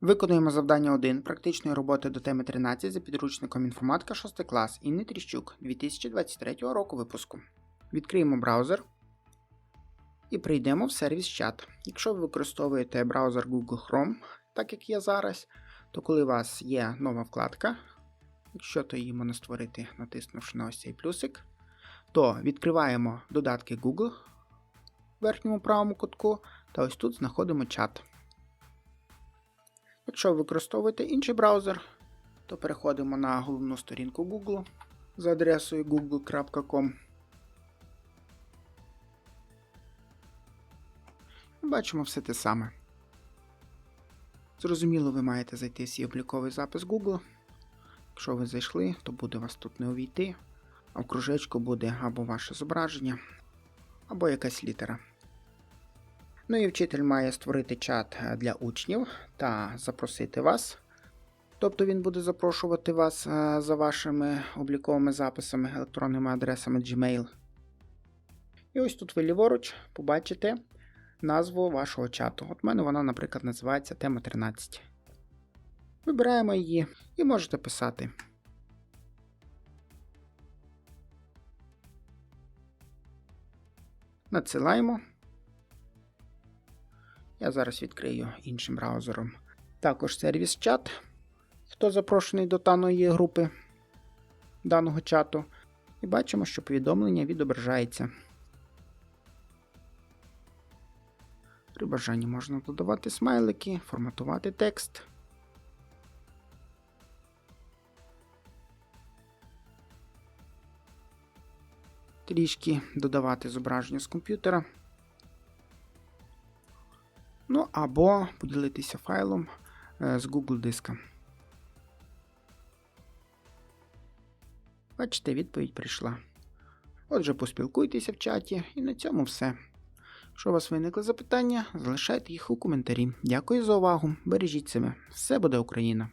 Виконуємо завдання 1 практичної роботи до теми 13 за підручником інформатика 6 клас Інни Тріщук 2023 року випуску. Відкриємо браузер і прийдемо в сервіс чат. Якщо ви використовуєте браузер Google Chrome, так як я зараз, то коли у вас є нова вкладка, якщо то її можна створити, натиснувши на ось цей плюсик, то відкриваємо додатки Google в верхньому правому кутку та ось тут знаходимо чат. Якщо ви використовуєте інший браузер, то переходимо на головну сторінку Google за адресою google.com. Бачимо все те саме. Зрозуміло, ви маєте зайти в свій обліковий запис Google. Якщо ви зайшли, то буде вас тут не увійти, а в кружечку буде або ваше зображення, або якась літера. Ну і вчитель має створити чат е, для учнів та запросити вас. Тобто він буде запрошувати вас е, за вашими обліковими записами, електронними адресами Gmail. І ось тут ви ліворуч побачите назву вашого чату. От в мене вона, наприклад, називається тема 13. Вибираємо її і можете писати. Надсилаємо. Я зараз відкрию іншим браузером. Також сервіс чат. Хто запрошений до даної групи даного чату. І бачимо, що повідомлення відображається. При бажанні можна додавати смайлики, форматувати текст. Трішки додавати зображення з комп'ютера. Ну або поділитися файлом е, з Google диска. Бачите, відповідь прийшла. Отже, поспілкуйтеся в чаті, і на цьому все. Якщо у вас виникли запитання, залишайте їх у коментарі. Дякую за увагу. Бережіть себе. Все буде Україна!